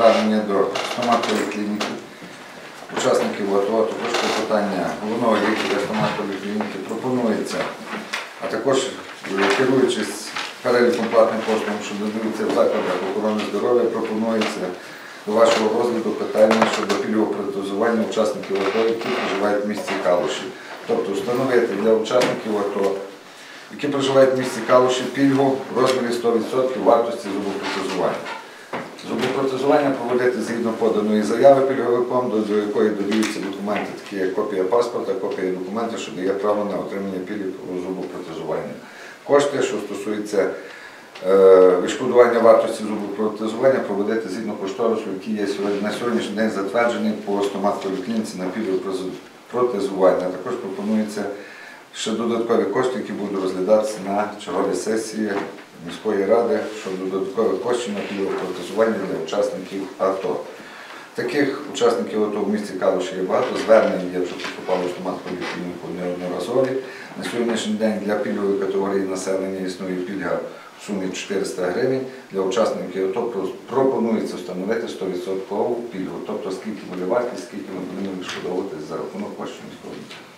Звернення до стоматової клініки, учасників АТО, також питання головного лікаря стоматової клініки пропонується, а також е, керуючись переліком платних послуг, що надаються в закладах охорони здоров'я, пропонується до вашого розгляду питання щодо пільгового протезування учасників АТО, які проживають в місті Калуші. Тобто встановити для учасників АТО, які проживають в місті Калуші, пільгу в розмірі 100% вартості зубопротезування. Зубопротезування проводити згідно поданої заяви пільговиком, до, якої додаються документи, такі як копія паспорта, копія документів, що дає право на отримання пільги у зубопротезування. Кошти, що стосуються е, відшкодування вартості зубопротезування, проводити згідно кошторису, який є на сьогоднішній день затверджений по стоматковій клініці на пільговопротезування. Також пропонується ще додаткові кошти, які будуть розглядатися на черговій сесії міської ради щодо додаткових коштів на пільговопротезування для учасників АТО. Таких учасників АТО в місті Калуші є багато, звернень є вже поступало в стоматкову клініку неодноразові. На сьогоднішній день для пільгової категорії населення існує пільга в сумі 400 гривень. Для учасників АТО пропонується встановити 100% пільгу, тобто скільки буде вартість, скільки ми будемо відшкодовувати за рахунок коштів міського бюджету.